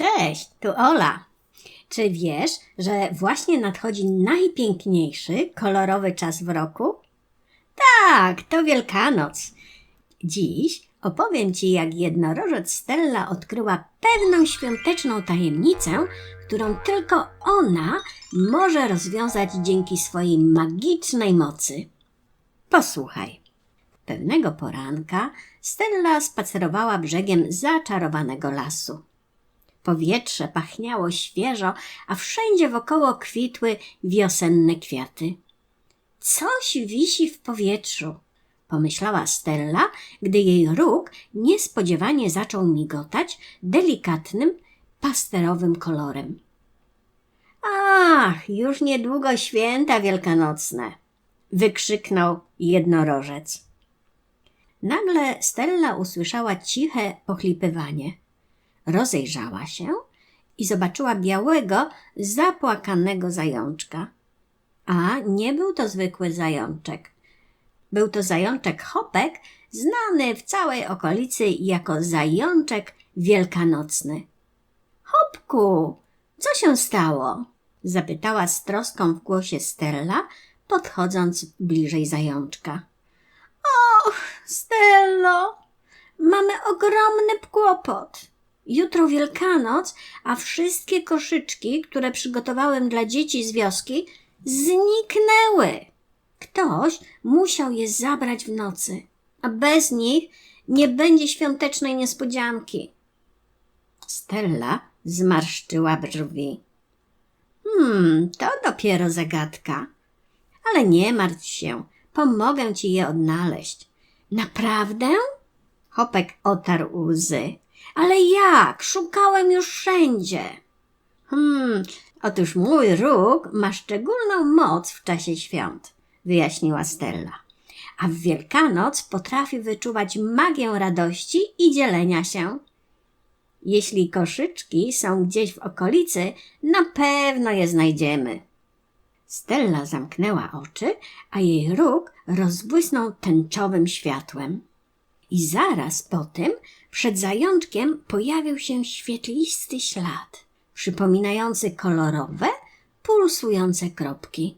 Cześć, tu Ola. Czy wiesz, że właśnie nadchodzi najpiękniejszy, kolorowy czas w roku? Tak, to Wielkanoc. Dziś opowiem Ci, jak jednorożec Stella odkryła pewną świąteczną tajemnicę, którą tylko ona może rozwiązać dzięki swojej magicznej mocy. Posłuchaj. Pewnego poranka Stella spacerowała brzegiem zaczarowanego lasu. Powietrze pachniało świeżo, a wszędzie wokoło kwitły wiosenne kwiaty. Coś wisi w powietrzu, pomyślała Stella, gdy jej róg niespodziewanie zaczął migotać delikatnym, pasterowym kolorem. Ach, już niedługo święta wielkanocne! wykrzyknął jednorożec. Nagle Stella usłyszała ciche pochlipywanie. Rozejrzała się i zobaczyła białego, zapłakanego zajączka. A nie był to zwykły zajączek. Był to zajączek Hopek, znany w całej okolicy jako zajączek wielkanocny. Hopku, co się stało? zapytała z troską w głosie Stella, podchodząc bliżej zajączka. Och, Stello, mamy ogromny kłopot. Jutro Wielkanoc, a wszystkie koszyczki, które przygotowałem dla dzieci z wioski, zniknęły. Ktoś musiał je zabrać w nocy, a bez nich nie będzie świątecznej niespodzianki. Stella zmarszczyła brwi. Hmm, to dopiero zagadka. Ale nie martw się, pomogę ci je odnaleźć. Naprawdę? Hopek otarł łzy. Ale jak? Szukałem już wszędzie. Hmm, otóż mój róg ma szczególną moc w czasie świąt, wyjaśniła Stella. A w Wielkanoc potrafi wyczuwać magię radości i dzielenia się. Jeśli koszyczki są gdzieś w okolicy, na pewno je znajdziemy. Stella zamknęła oczy, a jej róg rozbłysnął tęczowym światłem. I zaraz po tym przed zajączkiem pojawił się świetlisty ślad, przypominający kolorowe, pulsujące kropki.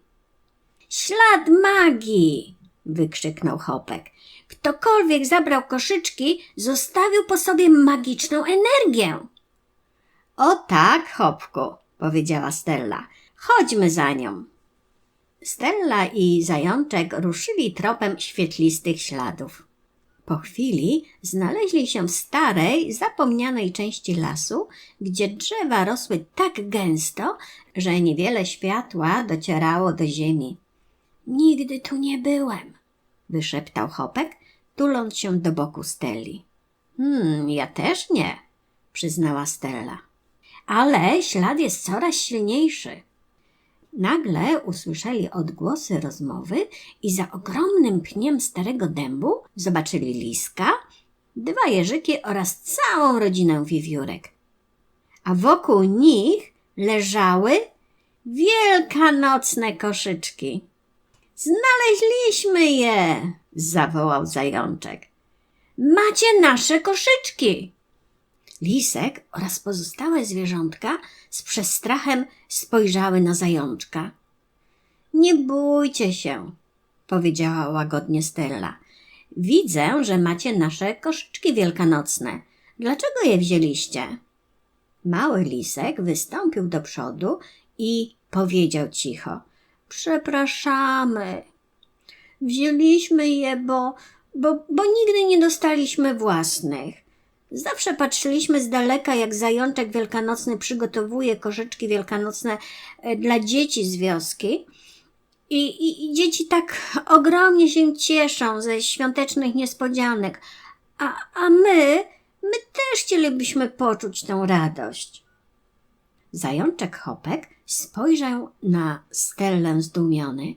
Ślad magii! wykrzyknął Hopek. Ktokolwiek zabrał koszyczki, zostawił po sobie magiczną energię. O tak, Hopku, powiedziała Stella. Chodźmy za nią. Stella i zajączek ruszyli tropem świetlistych śladów. Po chwili znaleźli się w starej, zapomnianej części lasu, gdzie drzewa rosły tak gęsto, że niewiele światła docierało do ziemi. Nigdy tu nie byłem, wyszeptał Hopek, tuląc się do boku Stelli. Hmm, ja też nie, przyznała Stella. Ale ślad jest coraz silniejszy. Nagle usłyszeli odgłosy rozmowy i za ogromnym pniem starego dębu zobaczyli liska, dwa jeżyki oraz całą rodzinę wiewiórek. A wokół nich leżały wielkanocne koszyczki. Znaleźliśmy je, zawołał zajączek. Macie nasze koszyczki. Lisek oraz pozostałe zwierzątka z przestrachem spojrzały na zajączka. Nie bójcie się, powiedziała łagodnie Stella. Widzę, że macie nasze koszyczki wielkanocne. Dlaczego je wzięliście? Mały lisek wystąpił do przodu i powiedział cicho: Przepraszamy. Wzięliśmy je, bo, bo, bo nigdy nie dostaliśmy własnych. Zawsze patrzyliśmy z daleka, jak zajączek wielkanocny przygotowuje koszyczki wielkanocne e, dla dzieci z wioski. I, i, I dzieci tak ogromnie się cieszą ze świątecznych niespodzianek. A, a my, my też chcielibyśmy poczuć tę radość. Zajączek Hopek spojrzał na Stellę zdumiony.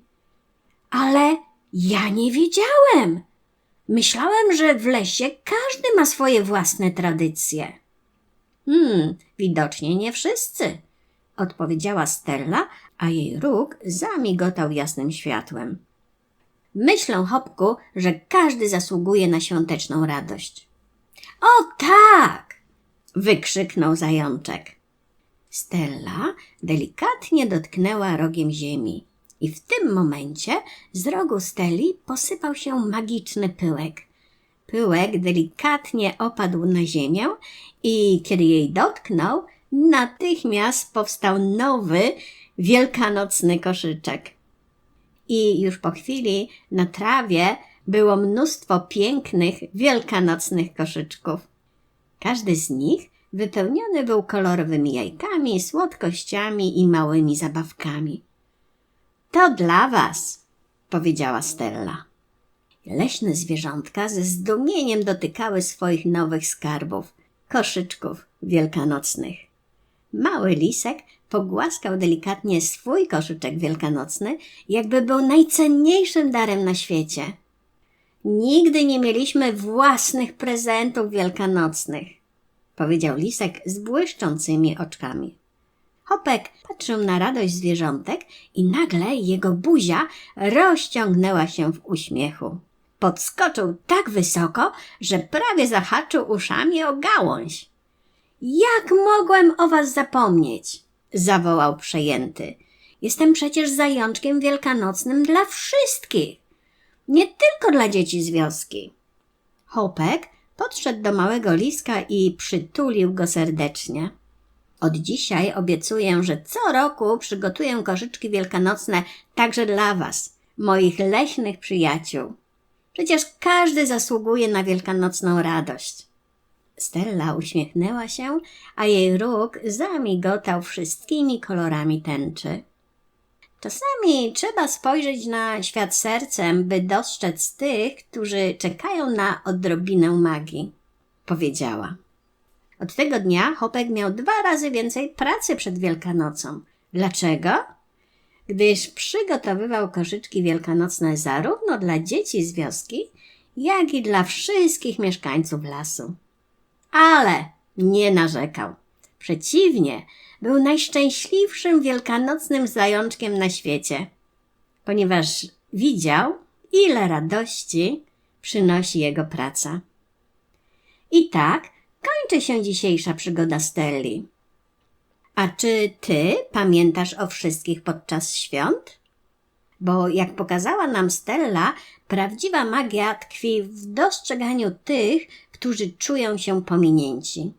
Ale ja nie wiedziałem, Myślałem, że w lesie każdy ma swoje własne tradycje. Hmm, widocznie nie wszyscy, odpowiedziała Stella, a jej róg zamigotał jasnym światłem. Myślę, Hopku, że każdy zasługuje na świąteczną radość. O tak! wykrzyknął zajączek. Stella delikatnie dotknęła rogiem ziemi i w tym momencie z rogu Steli posypał się magiczny pyłek. Pyłek delikatnie opadł na ziemię i kiedy jej dotknął, natychmiast powstał nowy, wielkanocny koszyczek. I już po chwili na trawie było mnóstwo pięknych, wielkanocnych koszyczków. Każdy z nich wypełniony był kolorowymi jajkami, słodkościami i małymi zabawkami. To dla was, powiedziała Stella. Leśne zwierzątka ze zdumieniem dotykały swoich nowych skarbów, koszyczków wielkanocnych. Mały lisek pogłaskał delikatnie swój koszyczek wielkanocny, jakby był najcenniejszym darem na świecie. Nigdy nie mieliśmy własnych prezentów wielkanocnych, powiedział lisek z błyszczącymi oczkami. Hopek patrzył na radość zwierzątek i nagle jego buzia rozciągnęła się w uśmiechu. Podskoczył tak wysoko, że prawie zahaczył uszami o gałąź. Jak mogłem o was zapomnieć? zawołał przejęty. Jestem przecież zajączkiem wielkanocnym dla wszystkich, nie tylko dla dzieci z wioski. Hopek podszedł do małego liska i przytulił go serdecznie. Od dzisiaj obiecuję, że co roku przygotuję koszyczki wielkanocne także dla Was, moich leśnych przyjaciół. Przecież każdy zasługuje na wielkanocną radość. Stella uśmiechnęła się, a jej róg zamigotał wszystkimi kolorami tęczy. Czasami trzeba spojrzeć na świat sercem, by dostrzec tych, którzy czekają na odrobinę magii, powiedziała. Od tego dnia Hopek miał dwa razy więcej pracy przed Wielkanocą. Dlaczego? Gdyż przygotowywał koszyczki wielkanocne zarówno dla dzieci z wioski, jak i dla wszystkich mieszkańców lasu. Ale nie narzekał. Przeciwnie, był najszczęśliwszym wielkanocnym zajączkiem na świecie, ponieważ widział, ile radości przynosi jego praca. I tak kończy się dzisiejsza przygoda Stelli. A czy ty pamiętasz o wszystkich podczas świąt? Bo jak pokazała nam Stella, prawdziwa magia tkwi w dostrzeganiu tych, którzy czują się pominięci.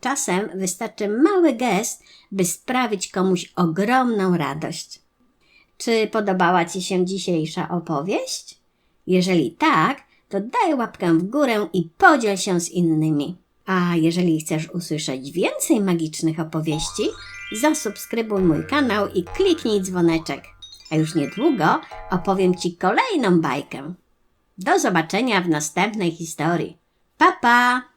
Czasem wystarczy mały gest, by sprawić komuś ogromną radość. Czy podobała Ci się dzisiejsza opowieść? Jeżeli tak, to daj łapkę w górę i podziel się z innymi. A jeżeli chcesz usłyszeć więcej magicznych opowieści, zasubskrybuj mój kanał i kliknij dzwoneczek. A już niedługo opowiem Ci kolejną bajkę. Do zobaczenia w następnej historii. Pa, pa!